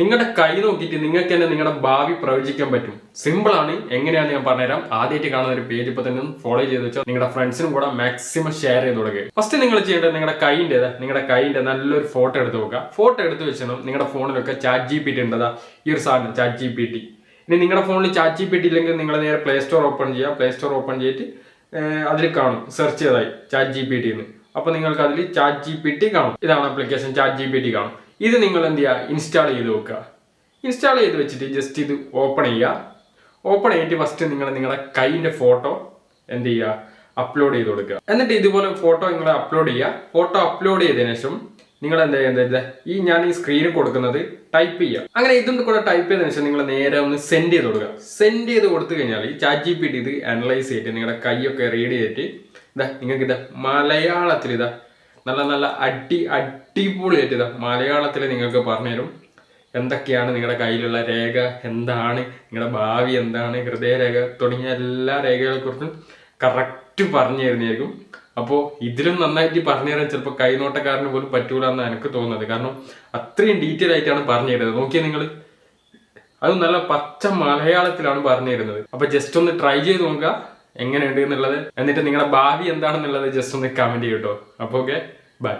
നിങ്ങളുടെ കൈ നോക്കിയിട്ട് നിങ്ങൾക്ക് തന്നെ നിങ്ങളുടെ ഭാവി പ്രവചിക്കാൻ പറ്റും. സിമ്പിൾ ആണ്. എങ്ങനെയാണ് ഞാൻ പറഞ്ഞുതരാം. ആദ്യമായിട്ട് കാണുന്ന ഒരു പേജ് ഇപ്പൊ തന്നെ ഫോളോ ചെയ്ത് വെച്ചാൽ നിങ്ങളുടെ ഫ്രണ്ട്സിനും കൂടെ മാക്സിമം ഷെയർ ചെയ്ത് കൊടുക്കുക ഫസ്റ്റ് നിങ്ങൾ ചെയ്യേണ്ടത് നിങ്ങളുടെ കൈന്റെ നിങ്ങളുടെ കൈന്റെ നല്ലൊരു ഫോട്ടോ എടുത്ത് നോക്കുക. ഫോട്ടോ എടുത്ത് വെച്ചാൽ നിങ്ങളുടെ ഫോണിലൊക്കെ ചാറ്റ് ജി പി ടി ഉണ്ടതാ. ഈ ഒരു സാധനം ചാറ്റ് ജി പി ടി ഇനി നിങ്ങളുടെ ഫോണിൽ ചാറ്റ് ജി പി ടി ഇല്ലെങ്കിൽ നിങ്ങൾ നേരെ പ്ലേ സ്റ്റോർ ഓപ്പൺ ചെയ്യുക. പ്ലേ സ്റ്റോർ ഓപ്പൺ ചെയ്തിട്ട് അതിൽ കാണും. സെർച്ച് ചെയ്തായി ചാറ്റ് ജി പി ടി എന്ന് അപ്പൊ നിങ്ങൾക്ക് അതിൽ ചാറ്റ് ജി പി ടി കാണും. ഇതാണ് application chat G P T കാണും. ഇത് നിങ്ങൾ എന്ത് ചെയ്യുക ഇൻസ്റ്റാൾ ചെയ്ത് വെക്കുക. ഇൻസ്റ്റാൾ ചെയ്ത് വെച്ചിട്ട് ജസ്റ്റ് ഇത് ഓപ്പൺ ചെയ്യുക. ഓപ്പൺ ചെയ്തിട്ട് ഫസ്റ്റ് നിങ്ങൾ നിങ്ങളുടെ കൈയിന്റെ ഫോട്ടോ എന്ത് ചെയ്യുക? അപ്ലോഡ് ചെയ്ത് കൊടുക്കുക. എന്നിട്ട് ഇതുപോലെ ഫോട്ടോ നിങ്ങൾ അപ്ലോഡ് ചെയ്യുക. ഫോട്ടോ അപ്ലോഡ് ചെയ്തതിനു ശേഷം നിങ്ങൾ എന്താ ചെയ്യുന്നത് ഈ ഞാൻ ഈ സ്ക്രീനിൽ കൊടുക്കുന്നത് ടൈപ്പ് ചെയ്യാം. അങ്ങനെ ഇതും കൂടെ ടൈപ്പ് ചെയ്തതിനു ശേഷം നിങ്ങൾ നേരെ ഒന്ന് സെൻഡ് ചെയ്ത് കൊടുക്കുക. സെൻഡ് ചെയ്ത് കൊടുത്തു കഴിഞ്ഞാൽ ഈ ചാറ്റ് ജി പി ടി ഇത് അനലൈസ് ചെയ്തിട്ട് നിങ്ങളുടെ കൈയൊക്കെ റീഡ് ചെയ്തിട്ട് ഇതാ നിങ്ങൾക്ക് ഇതാ മലയാളത്തിൽ ഇതാ നല്ല നല്ല അടി അടിപൊളിയായിട്ട് ഇതാ മലയാളത്തിൽ നിങ്ങൾക്ക് പറഞ്ഞുതരും. എന്തൊക്കെയാണ് നിങ്ങളുടെ കയ്യിലുള്ള രേഖ? എന്താണ്? നിങ്ങളുടെ ഭാവി എന്താണ്? ഹൃദയരേഖ തുടങ്ങിയ എല്ലാ രേഖകളെക്കുറിച്ചും കറക്റ്റ് പറഞ്ഞു തരുന്നതായിരിക്കും അപ്പോൾ ഇതിലും നന്നായിട്ട് പറഞ്ഞു തരാൻ ചിലപ്പോൾ കൈനോട്ടക്കാരന് പോലും പറ്റൂല എന്നാണ് എനിക്ക് തോന്നുന്നത്. കാരണം അത്രയും ഡീറ്റെയിൽ ആയിട്ടാണ് പറഞ്ഞു തരുന്നത് നോക്കിയാൽ നിങ്ങൾ അത് നല്ല പച്ച മലയാളത്തിലാണ് പറഞ്ഞു തരുന്നത് അപ്പൊ ജസ്റ്റ് ഒന്ന് ട്രൈ ചെയ്ത് നോക്കുക. എങ്ങനെയുണ്ട് എന്നുള്ളത്. എന്നിട്ട് നിങ്ങളുടെ ഭാവി എന്താണെന്നുള്ളത് ജസ്റ്റ് ഒന്ന് കമന്റ് ചെയ്യട്ടോ അപ്പൊ ഓക്കെ ബൈ